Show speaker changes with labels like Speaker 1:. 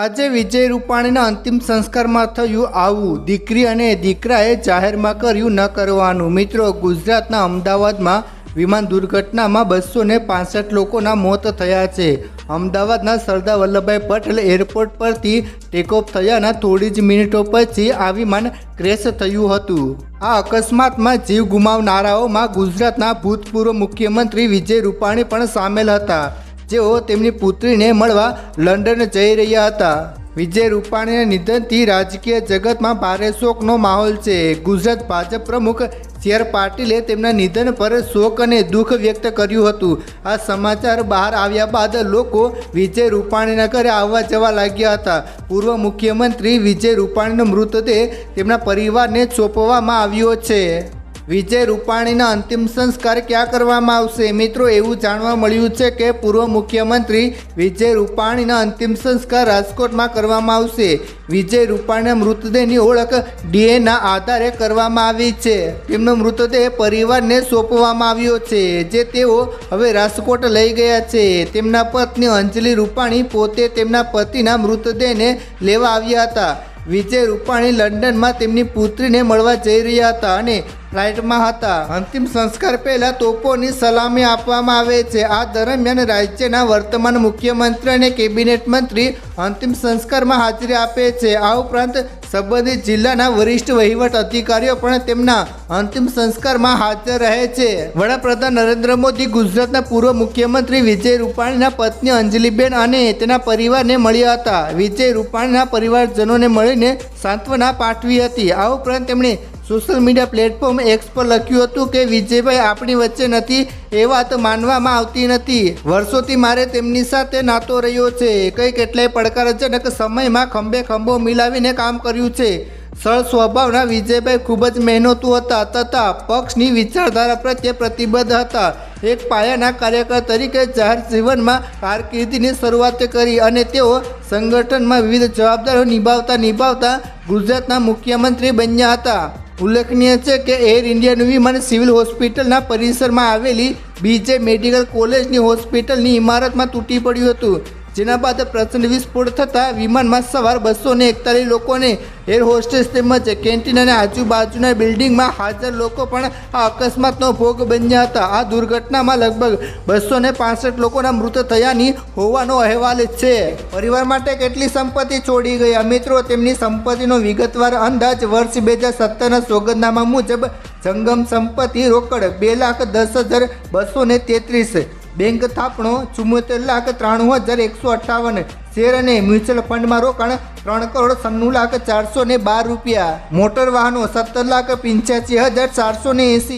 Speaker 1: આજે વિજય રૂપાણીના અંતિમ સંસ્કારમાં થયું આવું. દીકરી અને દીકરાએ જાહેરમાં કર્યું ન કરવાનું. મિત્રો, ગુજરાતના અમદાવાદમાં વિમાન દુર્ઘટનામાં બસો ને પાસઠ લોકોના મોત થયા છે. અમદાવાદના સરદાર વલ્લભભાઈ પટેલ એરપોર્ટ પરથી ટેકઓફ થયાના થોડી જ મિનિટો પછી આ વિમાન ક્રેશ થયું હતું. આ અકસ્માતમાં જીવ ગુમાવનારાઓમાં ગુજરાતના ભૂતપૂર્વ મુખ્યમંત્રી વિજય રૂપાણી પણ સામેલ હતા. જેઓ તેમની પુત્રીને મળવા લંડન જઈ રહ્યા હતા. વિજય રૂપાણીના નિધનથી રાજકીય જગતમાં ભારે શોકનો માહોલ છે. ગુજરાત ભાજપ પ્રમુખ સી આર પાટીલે તેમના નિધન પર શોક અને દુઃખ વ્યક્ત કર્યું હતું. આ સમાચાર બહાર આવ્યા બાદ લોકો વિજય રૂપાણીના ઘરે આવવા જવા લાગ્યા હતા. પૂર્વ મુખ્યમંત્રી વિજય રૂપાણીનો મૃતદેહ તેમના પરિવારને સોંપવામાં આવ્યો છે. વિજય રૂપાણીના અંતિમ સંસ્કાર ક્યાં કરવામાં આવશે? મિત્રો, એવું જાણવા મળ્યું છે કે પૂર્વ મુખ્યમંત્રી વિજય રૂપાણીના અંતિમ સંસ્કાર રાજકોટમાં કરવામાં આવશે. વિજય રૂપાણીના મૃતદેહની ઓળખ ડીએના આધારે કરવામાં આવી છે. તેમનો મૃતદેહ પરિવારને સોંપવામાં આવ્યો છે, જે તેઓ હવે રાજકોટ લઈ ગયા છે. તેમના પત્ની અંજલિ રૂપાણી પોતે તેમના પતિના મૃતદેહને લેવા આવ્યા હતા. વિજય રૂપાણી લંડનમાં તેમની પુત્રીને મળવા જઈ રહ્યા હતા અને ફ્લાઇટમાં હતા. અંતિમ સંસ્કાર પહેલા તોપોની સલામી આપવામાં આવે છે. આ દરમિયાન રાજ્યના વર્તમાન મુખ્યમંત્રી અને કેબિનેટ મંત્રી અંતિમ સંસ્કારમાં હાજરી આપે છે. આ ઉપરાંત સંબંધિત જિલ્લાના વરિષ્ઠ વહીવટ અધિકારીઓ પણ તેમના અંતિમ સંસ્કારમાં હાજર રહે છે. વડાપ્રધાન નરેન્દ્ર મોદી, ગુજરાતના પૂર્વ મુખ્યમંત્રી વિજય રૂપાણીના પત્ની અંજલિબેન અને તેના પરિવારને મળ્યા હતા. વિજય રૂપાણીના પરિવારજનોને મળીને સાંત્વના પાઠવી હતી. આ ઉપરાંત તેમણે સોશિયલ મીડિયા પ્લેટફોર્મ એક્સ પર લખ્યું હતું કે વિજયભાઈ આપણી વચ્ચે નથી, એ વાત માનવામાં આવતી નથી. વર્ષોથી મારે તેમની સાથે નાતો રહ્યો છે. કઈ કેટલાય પડકારજનક સમયમાં ખંભે ખંભો મિલાવીને કામ કર્યું છે. સરળ સ્વભાવના વિજયભાઈ ખૂબ જ મહેનતુ હતા, તથા પક્ષની વિચારધારા પ્રત્યે પ્રતિબદ્ધ હતા. એક પાયાના કાર્યકર તરીકે જાહેર જીવનમાં કારકિર્દીની શરૂઆત કરી અને તેઓ સંગઠનમાં વિવિધ જવાબદારીઓ નિભાવતા નિભાવતા ગુજરાતના મુખ્યમંત્રી બન્યા હતા. ઉલ્લેખનીય છે કે એર ઇન્ડિયાનું વિમાન સિવિલ હોસ્પિટલના પરિસરમાં આવેલી બીજે મેડિકલ કોલેજની હોસ્પિટલની ઇમારતમાં તૂટી પડ્યું હતું. જેના બાદ પ્રચંડ વિસ્ફોટ થતાં વિમાનમાં સવાર બસો ને એકતાલીસ લોકોને એર હોસ્ટેસ તેમજ કેન્ટીન અને આજુબાજુના બિલ્ડિંગમાં હાજર લોકો પણ આ અકસ્માતનો ભોગ બન્યા હતા. આ દુર્ઘટનામાં લગભગ બસો ને પાસઠ લોકોના મૃત થયાની હોવાનો અહેવાલ છે. પરિવાર માટે કેટલી સંપત્તિ છોડી ગયા? મિત્રો, તેમની સંપત્તિનો વિગતવાર અંદાજ વર્ષ બે હજાર સત્તરના સોગંદનામા મુજબ જંગમ સંપત્તિ રોકડ બે લાખ દસ હજાર બસો ને તેત્રીસ બેંક થાપણો ચુમ્મોતેર લાખ ત્રાણું હજાર એકસો અઠ્ઠાવન. શેર અને મ્યુચ્યુઅલ ફંડમાં રોકાણ ત્રણ કરોડ સન્નું લાખ ચારસો ને બાર રૂપિયા. મોટર વાહનો સત્તર લાખ પંચ્યાસી હજાર ચારસો ને એંસી.